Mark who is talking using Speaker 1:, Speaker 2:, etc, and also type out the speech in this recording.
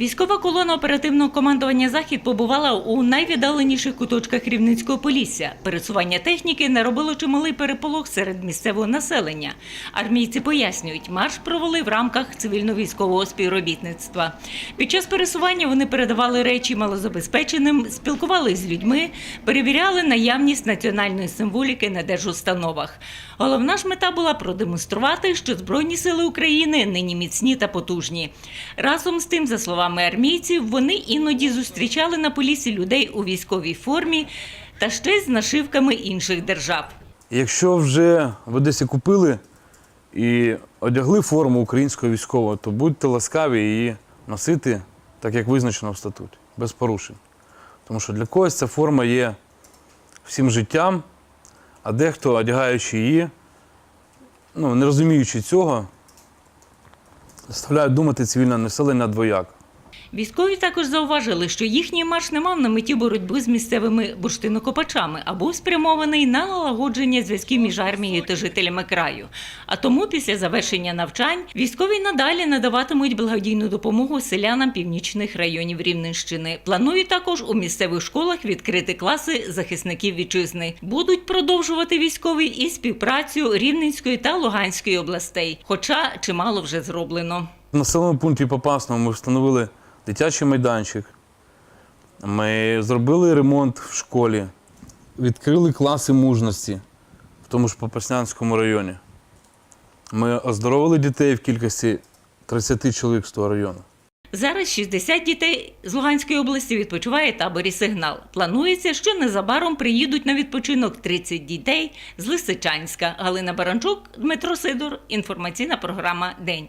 Speaker 1: Військова колона оперативного командування Захід побувала у найвіддаленіших куточках Рівненського Полісся. Пересування техніки наробило чималий переполох серед місцевого населення. Армійці пояснюють, марш провели в рамках цивільно-військового співробітництва. Під час пересування вони передавали речі малозабезпеченим, спілкувалися з людьми, перевіряли наявність національної символіки на держустановах. Головна ж мета була продемонструвати, що Збройні сили України нині міцні та потужні. Разом з тим, за словами армійців, вони іноді зустрічали на полісі людей у військовій формі та ще з нашивками інших держав.
Speaker 2: Якщо вже в Одесі купили і одягли форму українського військового, то будьте ласкаві її носити так, як визначено в статуті, без порушень. Тому що для когось ця форма є всім життям, а дехто, одягаючи її, ну, не розуміючи цього, заставляють думати цивільне населення двояко.
Speaker 1: Військові також зауважили, що їхній марш не мав на меті боротьби з місцевими бурштинокопачами, а був спрямований на налагодження зв'язків між армією та жителями краю. А тому після завершення навчань військові надалі надаватимуть благодійну допомогу селянам північних районів Рівненщини. Планують також у місцевих школах відкрити класи захисників вітчизни. Будуть продовжувати військові і співпрацю Рівненської та Луганської областей, хоча чимало вже зроблено.
Speaker 2: В населеному пункті Попасного ми встановили дитячий майданчик. Ми зробили ремонт в школі, відкрили класи мужності в тому ж Попаснянському районі. Ми оздоровили дітей в кількості 30 чоловік з того району.
Speaker 1: Зараз 60 дітей з Луганської області відпочиває таборі сигнал. Планується, що незабаром приїдуть на відпочинок 30 дітей з Лисичанська. Галина Баранчук, Дмитро Сидор. Інформаційна програма День.